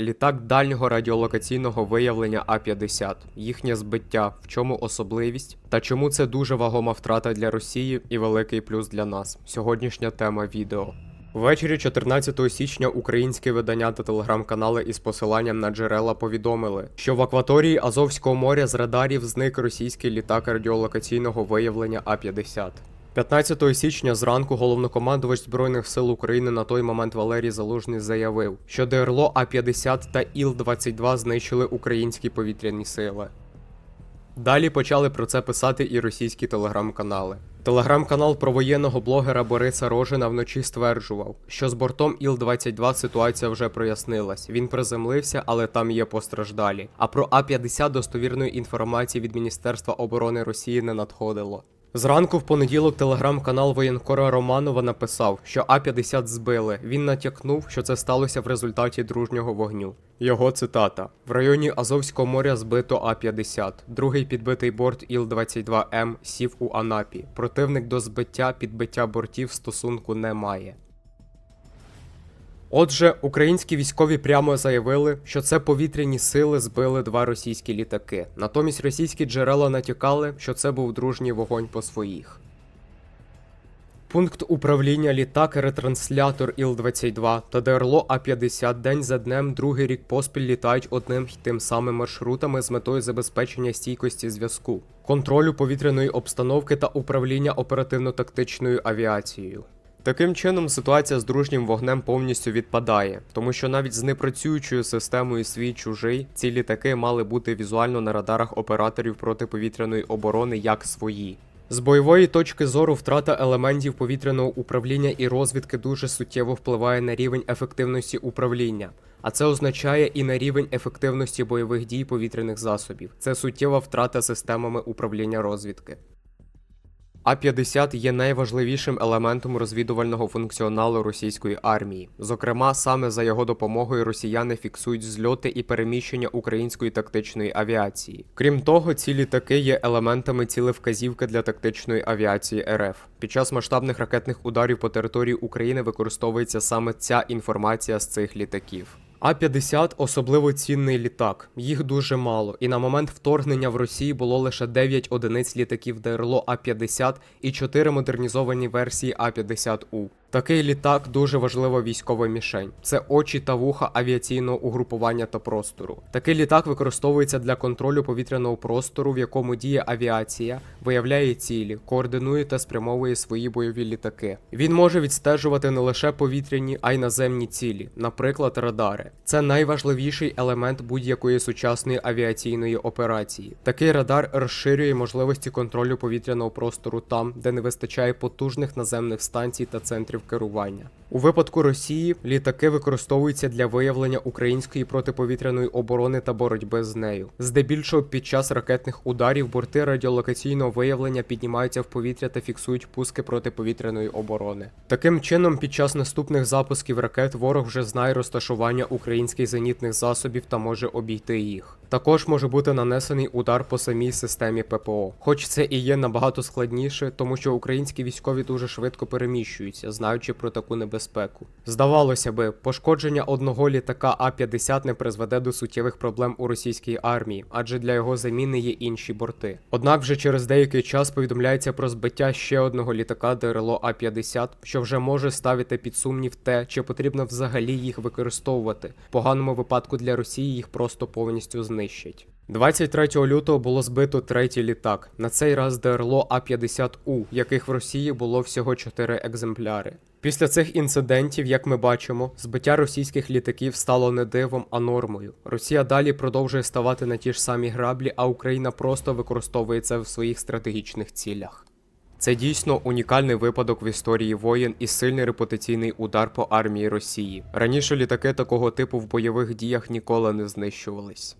Літак дальнього радіолокаційного виявлення А-50, їхнє збиття, в чому особливість та чому це дуже вагома втрата для Росії і великий плюс для нас. Сьогоднішня тема відео. Ввечері 14 січня українські видання та телеграм-канали із посиланням на джерела повідомили, що в акваторії Азовського моря з радарів зник російський літак радіолокаційного виявлення А-50. 15 січня зранку головнокомандувач Збройних сил України на той момент Валерій Залужний заявив, що ДРЛО А-50 та Іл-22 знищили українські повітряні сили. Далі почали про це писати і російські телеграм-канали. Телеграм-канал про воєнного блогера Бориса Рожина вночі стверджував, що з бортом Іл-22 ситуація вже прояснилась. Він приземлився, але там є постраждалі. А про А-50 достовірної інформації від Міністерства оборони Росії не надходило. Зранку в понеділок телеграм-канал воєнкора Романова написав, що А-50 збили. Він натякнув, що це сталося в результаті дружнього вогню. Його цитата: в районі Азовського моря збито А-50. Другий підбитий борт Іл-22М сів у Анапі. Противник до збиття підбиття бортів стосунку не має. Отже, українські військові прямо заявили, що це повітряні сили збили два російські літаки. Натомість російські джерела натякали, що це був дружній вогонь по своїх. Пункт управління літак ретранслятор Іл-22 та ДРЛО А-50 день за днем другий рік поспіль літають одним й тим самим маршрутами з метою забезпечення стійкості зв'язку, контролю повітряної обстановки та управління оперативно-тактичною авіацією. Таким чином, ситуація з дружнім вогнем повністю відпадає, тому що навіть з непрацюючою системою свій чужий ці літаки мали бути візуально на радарах операторів протиповітряної оборони як свої. З бойової точки зору втрата елементів повітряного управління і розвідки дуже суттєво впливає на рівень ефективності управління, а це означає і на рівень ефективності бойових дій повітряних засобів. Це суттєва втрата системами управління розвідки. А-50 є найважливішим елементом розвідувального функціоналу російської армії. Зокрема, саме за його допомогою росіяни фіксують зльоти і переміщення української тактичної авіації. Крім того, ці літаки є елементами цілевказівки для тактичної авіації РФ. Під час масштабних ракетних ударів по території України використовується саме ця інформація з цих літаків. А-50 особливо цінний літак. Їх дуже мало, і на момент вторгнення в Росії було лише 9 одиниць літаків ДРЛО А-50 і 4 модернізовані версії А-50У. Такий літак дуже важлива військова мішень. Це очі та вуха авіаційного угрупування та простору. Такий літак використовується для контролю повітряного простору, в якому діє авіація, виявляє цілі, координує та спрямовує свої бойові літаки. Він може відстежувати не лише повітряні, а й наземні цілі, наприклад, радари. Це найважливіший елемент будь-якої сучасної авіаційної операції. Такий радар розширює можливості контролю повітряного простору там, де не вистачає потужних наземних станцій та центрів керування. У випадку Росії літаки використовуються для виявлення української протиповітряної оборони та боротьби з нею. Здебільшого під час ракетних ударів борти радіолокаційного виявлення піднімаються в повітря та фіксують пуски протиповітряної оборони. Таким чином, під час наступних запусків ракет ворог вже знає розташування українських зенітних засобів та може обійти їх. Також може бути нанесений удар по самій системі ППО, хоч це і є набагато складніше, тому що українські військові дуже швидко переміщуються, знаючи про таку небезпеку. Здавалося би, пошкодження одного літака А-50 не призведе до суттєвих проблем у російській армії, адже для його заміни є інші борти. Однак вже через деякий час повідомляється про збиття ще одного літака ДРЛО А-50, що вже може ставити під сумнів те, чи потрібно взагалі їх використовувати. В поганому випадку для Росії їх просто повністю знищать. 23 лютого було збито третій літак. На цей раз ДРЛО А-50У, яких в Росії було всього 4 екземпляри. Після цих інцидентів, як ми бачимо, збиття російських літаків стало не дивом, а нормою. Росія далі продовжує ставати на ті ж самі граблі, а Україна просто використовує це в своїх стратегічних цілях. Це дійсно унікальний випадок в історії воєн і сильний репутаційний удар по армії Росії. Раніше літаки такого типу в бойових діях ніколи не знищувались.